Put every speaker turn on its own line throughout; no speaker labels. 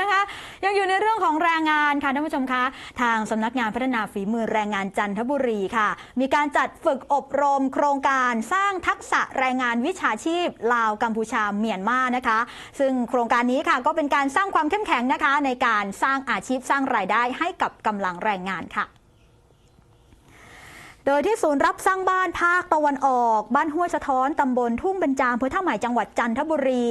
นะคะ ยังอยู่ในเรื่องของแรงงานค่ะท่านผู้ชมคะทางสำนักงานพัฒนาฝีมือแรงงานจันทบุรีค่ะ มีการจัดฝึกอบรมโครงการสร้างทักษะแรงงานวิชาชีพ ลาวกัมพูชาเมียนมานะคะ ซึ่งโครงการนี้ค่ะก็เป็นการสร้างความเข้มแข็งนะคะ ในการสร้างอาชีพสร้างรายได้ให้กับกำลังแรงงานค่ะ โดยที่ศูนย์รับสร้างบ้านภาคตะวันออก บ้านห้วยสะท้อนตำบลทุ่งเบญจางอำเภอท่าใหม่จังหวัดจันทบุรี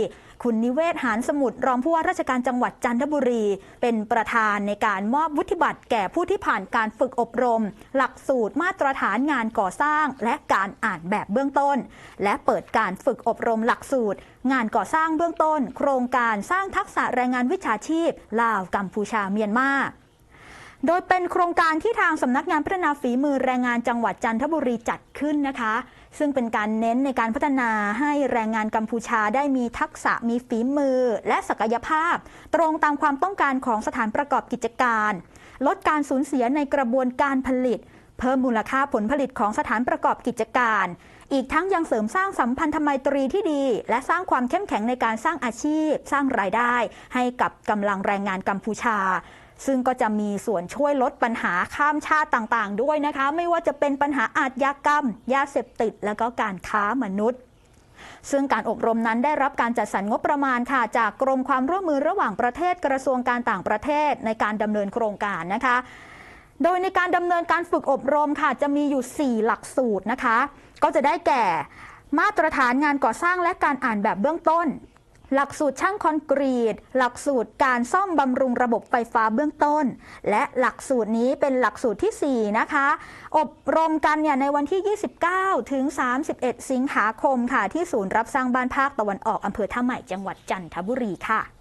คุณนิเวศหานสมุทรรองผู้ว่าราชการจังหวัดจันทบุรี เป็นประธานในการมอบวุฒิบัตรแก่ผู้ที่ผ่านการฝึกอบรม หลักสูตรมาตรฐานงานก่อสร้าง และการอ่านแบบเบื้องต้น และเปิดการฝึกอบรมหลักสูตร งานก่อสร้างเบื้องต้น โครงการสร้างทักษะแรงงานวิชาชีพ ลาวกัมพูชาเมียนมา โดยเป็นโครงการที่ทางสำนักงานพัฒนาฝีมือแรงงานจังหวัดจันทบุรีจัดขึ้นนะคะ ซึ่งเป็นการเน้นในการพัฒนาให้แรงงานกัมพูชาได้มีทักษะมีฝีมือ และศักยภาพ ตรงตามความต้องการของสถานประกอบกิจการ ลดการสูญเสียในกระบวนการผลิต เพิ่มมูลค่าผลผลิตของสถานประกอบกิจการ อีกทั้งยังเสริมสร้างสัมพันธไมตรีที่ดี และสร้างความเข้มแข็งในการสร้างอาชีพ สร้างรายได้ ให้กับกำลังแรงงานกัมพูชา ซึ่งก็จะมีส่วนช่วยลดปัญหาข้ามชาติต่างๆ ด้วยนะคะ ไม่ว่าจะเป็นปัญหาอาชญากรรม ยาเสพติด และก็การค้ามนุษย์ซึ่งการอบรมนั้นได้รับการจัดสรรงบประมาณค่ะ จากกรมความร่วมมือระหว่างประเทศกระทรวงการต่างประเทศในการดำเนินโครงการนะคะ โดยในการดำเนินการฝึกอบรมค่ะ จะมีอยู่ 4 หลักสูตรนะคะ ก็จะได้แก่ มาตรฐานงานก่อสร้างและการอ่านแบบเบื้องต้น หลักสูตรช่างคอนกรีต หลักสูตรการซ่อมบำรุงระบบไฟฟ้าเบื้องต้น และหลักสูตรนี้เป็นหลักสูตรทีสี่ 4 นะคะ อบรมกันเนี่ยในวันที่ 29 ถึง 31 สิงหาคมค่ะ ที่ศูนย์รับสร้างบ้านภาคตะวันออกอำเภอท่าใหม่จังหวัดจันทบุรีค่ะ